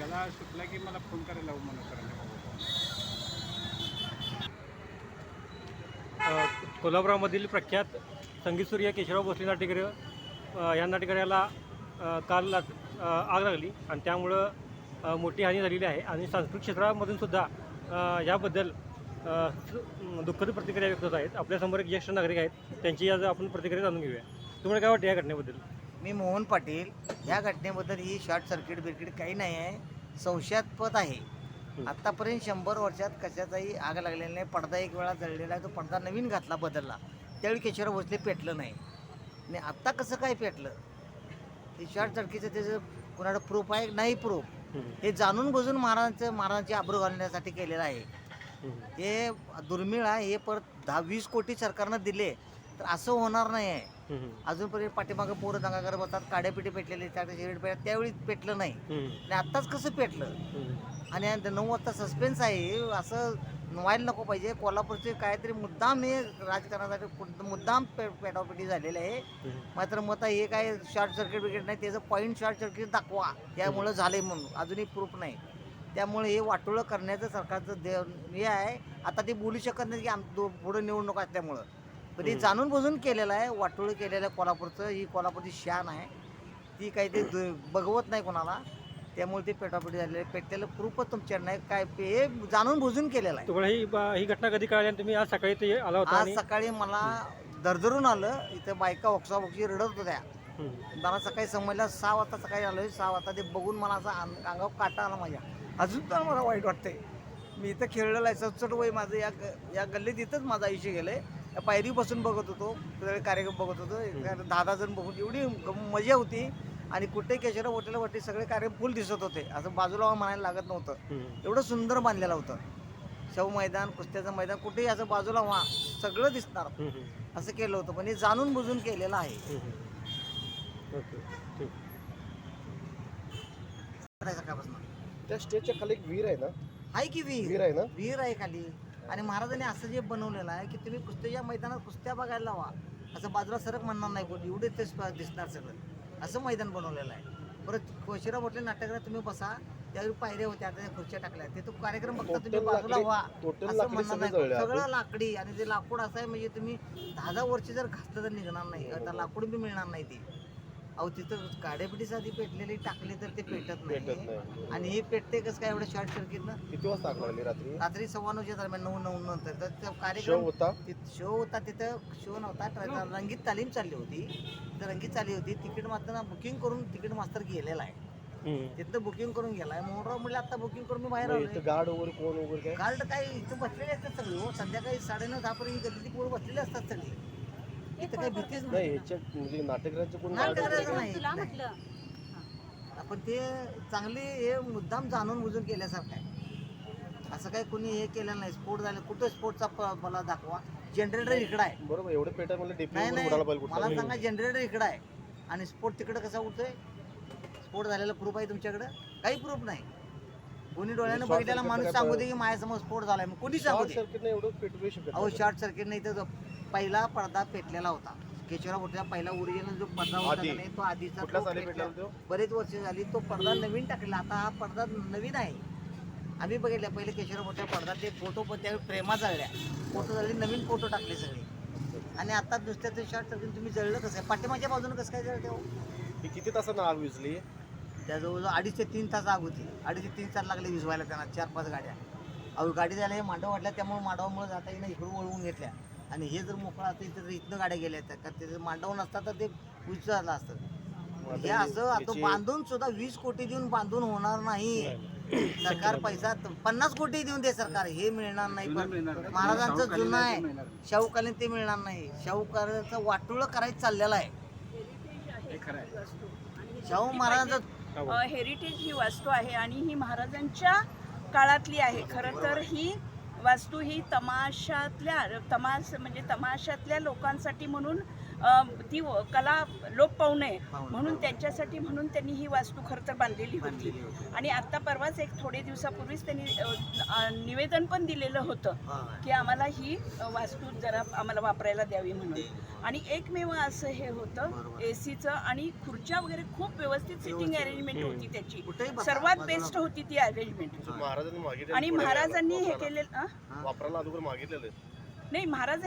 मला सुटला की मला फोन करायला लावू म्हणून करायला कोल्हापुरामधील प्रख्यात संगीतसूर्य केशवराव भोसले नाट्यगृह या नाट्यगृहाला काल आग लागली आणि त्यामुळं मोठी हानी झालेली आहे. आणि सांस्कृतिक क्षेत्रामधून सुद्धा याबद्दल दुःखद प्रतिक्रिया व्यक्त होत आहेत. आपल्यासमोर एक ज्येष्ठ नागरिक आहेत. त्यांची आज आपण प्रतिक्रिया जाणून घेऊया. तुम्हाला काय वाटतं या घटनेबद्दल? मी मोहन पाटील. ह्या घटनेबद्दल ही शॉर्ट सर्किट बिर्किट काही नाही आहे. संशयास्पद आहे. आत्तापर्यंत शंभर वर्षात कशाचाही आग लागलेला नाही. पडदा एक वेळा जळलेला आहे. तो पडदा नवीन घातला बदलला. त्यावेळी केशवराव भोसले पेटलं नाही. आणि आत्ता कसं काय पेटलं? हे शॉर्ट सर्किटचं त्याचं कुणाला प्रूफ आहे? नाही प्रूफ. हे जाणून बुजून महाराजांचं महाराजांची आबरू घालण्यासाठी केलेलं आहे. हे दुर्मिळ आहे. हे परत दहा वीस कोटी सरकारनं दिले. तर असं होणार नाही आहे अजूनपर्यंत पाठीमागं पोरं दंगा करत बसतात काड्यापिटी पेटलेले त्याकडे सिगरेट पेट त्यावेळी पेटलं नाही. आणि आत्ताच कसं पेटलं? आणि नऊ वाजता सस्पेन्स आहे. असं व्हायला नको पाहिजे. कोल्हापूरचे काहीतरी मुद्दाम हे राजकारणासाठी मुद्दाम पे पेटापेटी झालेलं आहे. मात्र मत आहे हे काय शॉर्ट सर्किट बिकिट नाही. त्याचं पॉईंट शॉर्ट सर्किट दाखवा. त्यामुळं झालंय म्हणून. अजूनही प्रूफ नाही. त्यामुळे हे वाटोळं करण्याचं सरकारचं दे हे आहे. आता ते बोलू शकत नाही की आम पुढं निवडणूक असल्यामुळं. पण हम्म. जाणून बुजून केलेलं आहे वाटोळं केलेलं आहे कोल्हापूरचं. ही कोल्हापूरची शान आहे. ती काही ते दु- बघवत नाही कोणाला. त्यामुळे ते पेटापेटी झालेलं आहे. पेटलेलं प्रूफच तुमच्याकडे नाही. काय हे जाणून बुजून केलेलं आहे. तुम्हाला ही बा- ही घटना कधी कळाली आणि तुम्ही आज सकाळी ते आला होता आज आणि सकाळी मला दरदरून आलं. इथं बायका ओक्साबोक्शी रडत होत्या. हम्म. मला सकाळी समजलं सहा वाजता सकाळी आलोय. सहा वाजता ते बघून मला असं अंग- अंगावर काटा आला माझ्या. अजून पण मला वाईट वाटतंय. मी इथं खेळलेलं आहे. सचट वय माझं. या ग- या गल्लीत इथंच माझं आयुष्य गेलंय. या पायरी बसून बघत होतो कार्यक्रम बघत होतो. दहा दहा जण बघून एवढी मजा होती. आणि कुठे केशवराव हॉटेल वाटे सगळे कार्यक्रम फुल दिसत होते. असं बाजूला म्हणायला लागत नव्हतं. एवढं सुंदर बांधलेलं होतं. शव मैदान कुस्त्याचं मैदान कुठेही असं बाजूला व्हा सगळं दिसणार. असं केलं होतं. पण हे जाणून बुजून केलेलं आहे. सकाळपासून त्या स्टेजच्या खाली एक विहीर आहे ना? आहे की विहीर? विहीर आहे ना? विहीर आहे खाली. आणि महाराजांनी असं जे बनवलेलं आहे की तुम्ही कुस्त्याच्या मैदानात कुस्त्या बघायला लावा. असं बाजूला सरक म्हणणार नाही कोणी. एवढे ते दिसणार सगळं. असं मैदान बनवलेलं आहे. परत कोशिरा म्हटलं नाट्यगृहात तुम्ही बसा. त्यावेळी पायऱ्या होत्या आता त्या खुर्च्या टाकल्या. ते तो कार्यक्रम बघता तुम्ही बाजूला व्हा. असं म्हणणार नाही. सगळं लाकडी आणि ते लाकूड असं आहे म्हणजे तुम्ही दहा दहा वर्ष जर घासलं तर निघणार नाही. आता लाकूड बी मिळणार नाही ते. अहो तिथं काड्यापिटीच आधी पेटलेली टाकली तर ते पेटत भेटत नाही नाही. आणि हे पेटते कसं काय एवढं शॉर्ट सर्किटनं किती वाजता आग लागली रात्री? रात्री सव्वा नऊच्या दरम्यान नऊ नऊ नंतर. तर तो शो कार्यक्रम होता? शो होता तिथं शो नव्हता. ट्र- रंगीत तालीम चालली होती. तिथं रंगीत चालली होती. तिकीट मास्तर बुकिंग करून तिकीट मास्तर गेलेला आहे. तिथं बुकिंग करून गेलाय. मोहनराव म्हणलं आता बुकिंग करून मी बाहेर मग आलोय. इथं गार्ड वगैरे कोण वगैरे काय? कार्ड काय इथं बसलेले असतात सगळे. हो संध्याकाळी साडेनऊ दहा पर्यंत गल्लीची पोरं बसलेले असतात सगळे. इथं काही भीतीच नाही. म्हणजे कोण? नाही. तुला. म्हटलं. आपण ते चांगली हे मुद्दाम जाणून बुजून केल्यासारखं आहे. असं काही कोणी हे केलं नाही. स्पोर्ट झालं. कुठं स्पोर्टचा प- मला दाखवा. जनरेटर इकडं आहे. बरोबर. एवढं पेटा मला नाही उडाला नाही. पाहिजे मला कुठला सांगा जनरेटर इकडं आहे. आणि स्पोर्ट तिकडं कसा उठतोय स्पोर्ट झालेला प्रूफ आहे तुमच्याकडं? काही प्रूफ नाही. कोणी डोळ्यानं Short बघितलेला circuit माणूस सांगू दे की माझ्यासमोर स्फोट झालाय. मग कोणी सांगू शॉर्ट दे? सर्किट एवढं नाही शकत अहो नाही. शॉर्ट सर्किट नाही तर पहिला पडदा पेटलेला होता. केशवराव होता पहिला ओरिजिनल जो पडदा होता आधी. का नाही, तो आधीचा कुठल्या तो साली पेटला. पेटला तो? बरेच वर्ष झाली तो पडदा नवीन टाकलेला. आता हा पडदा नवीन आहे. आम्ही बघितलं पहिले केशवराव मोठ्या पडदा ते फोटो पण त्यावेळी प्रेमा जळल्या फोटो जळले नवीन फोटो टाकले सगळे. आणि आता दुसऱ्या शॉर्ट सर्किट तुम्ही जळलं कसं? आहे पाठीमागच्या बाजूने कसं काय जळते हो ही किती तासानं आग विजली त्याजवळ अडीच ते तीन तास आग होती. अडीच ते तीन तास लागले विजवायला त्यांना चार पाच गाड्या. अहो गाडी झाल्या हे मांडव वाटल्या त्यामुळे मांडवामुळे जाता येईना इकडून वळवून घेतल्या. आणि हे जर मोकळं असतं इथं तर इथनं गाड्या गेल्या असत्या का ते मांडव नसता तर ते झालं असतं. हे असं आता बांधून सुद्धा वीस कोटी देऊन बांधून होणार नाही. सरकार पैसा पन्नास कोटी देऊन दे सरकार हे मिळणार नाही. पण. महाराजांचं जुनं आहे. शाहूकालीन ते मिळणार नाही. शाहूकाराचं वाटोळं करायचं चाललेलं आहे. हे खरं आहे. शाहू महाराजांचं बोला. हेरिटेज ही वास्तू आहे आणि ही महाराजांच्या काळातली आहे. खरं तर ही वास्तू ही तमाशातल्या तमाश म्हणजे तमाशातल्या लोकांसाठी म्हणून ती कला लोप पाहू नये. म्हणून त्यांच्यासाठी म्हणून त्यांनी ही वास्तू खरं तर बांधलेली होती. आणि आता परवाच एक थोडे दिवसापूर्वीच त्यांनी निवेदन पण दिलेलं होतं. की आम्हाला ही वास्तू जरा आम्हाला वापरायला द्यावी म्हणून आणि एकमेव असं हे होतं बरोबर. एसीचं आणि खुर्च्या वगैरे खूप व्यवस्थित सिटिंग. अरेंजमेंट होती त्याची सर्वात बेस्ट बसा. होती ती अरेंजमेंट आणि महाराजांनी हे. केलेलं नाही महाराज